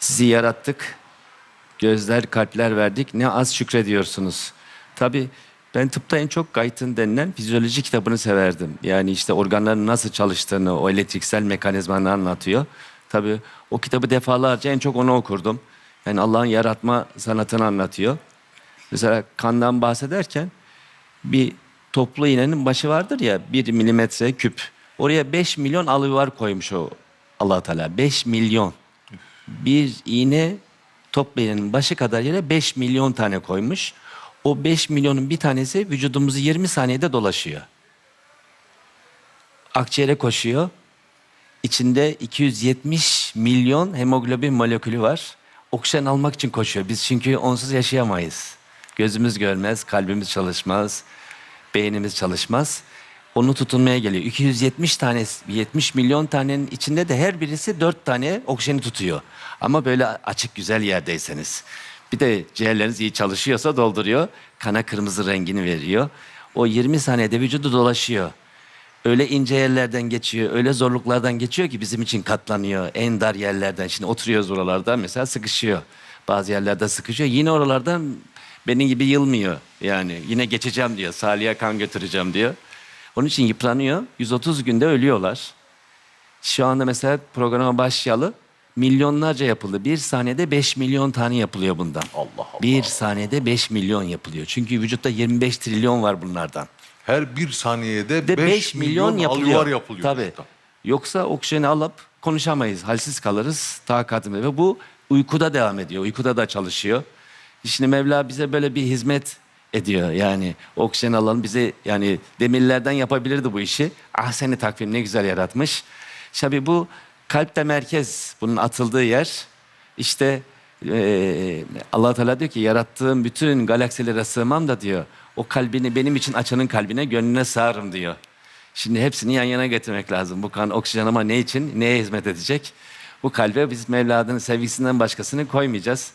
Sizi yarattık. Gözler, kalpler verdik. Ne az şükrediyorsunuz. Tabii ben tıpta en çok Guyton denilen fizyoloji kitabını severdim. Yani işte organların nasıl çalıştığını, o elektriksel mekanizmanı anlatıyor. Tabii o kitabı defalarca en çok onu okurdum. Yani Allah'ın yaratma sanatını anlatıyor. Mesela kandan bahsederken bir toplu iğnenin başı vardır ya bir milimetre küp. Oraya 5 milyon alıvar koymuş o allah Teala. 5 milyon. Bir iğne iğnenin başı kadar yere 5 milyon tane koymuş. O 5 milyonun bir tanesi vücudumuzu 20 saniyede dolaşıyor. Akciğere koşuyor. İçinde 270 milyon hemoglobin molekülü var. Oksijen almak için koşuyor. Biz çünkü onsuz yaşayamayız. Gözümüz görmez, kalbimiz çalışmaz, beynimiz çalışmaz. Onu tutunmaya geliyor. 270 tane, 70 milyon tanenin içinde de her birisi 4 tane oksijeni tutuyor. Ama böyle açık güzel yerdeyseniz. Bir de ciğerleriniz iyi çalışıyorsa dolduruyor. Kana kırmızı rengini veriyor. O 20 saniyede vücudu dolaşıyor. Öyle ince yerlerden geçiyor, öyle zorluklardan geçiyor ki bizim için katlanıyor. En dar yerlerden. Şimdi oturuyoruz oralarda mesela sıkışıyor. Bazı yerlerde sıkışıyor. Yine oralardan benim gibi yılmıyor. Yani yine geçeceğim diyor. Salih'e kan götüreceğim diyor. Onun için yıpranıyor. 130 günde ölüyorlar. Şu anda mesela programa başlayalı milyonlarca yapıldı. Bir saniyede 5 milyon tane yapılıyor bundan. Allah Allah. Bir saniyede 5 milyon yapılıyor. Çünkü vücutta 25 trilyon var bunlardan. Her bir saniyede De 5 5 milyon, yapılıyor. alüvar yapılıyor. Tabii. vücutta. Yoksa oksijeni alıp konuşamayız. Halsiz kalırız. Takatimiz. Ve bu uykuda devam ediyor. Uykuda da çalışıyor. Şimdi Mevla bize böyle bir hizmet ediyor. Yani oksijen alalım bize yani demirlerden yapabilirdi bu işi. Ah seni takvim ne güzel yaratmış. Tabii bu kalpte merkez bunun atıldığı yer. İşte eee allah Teala diyor ki yarattığım bütün galaksilere sığmam da diyor. O kalbini benim için açanın kalbine gönlüne sığarım diyor. Şimdi hepsini yan yana getirmek lazım. Bu kan oksijen ama ne için? Neye hizmet edecek? Bu kalbe biz Mevla'nın sevgisinden başkasını koymayacağız.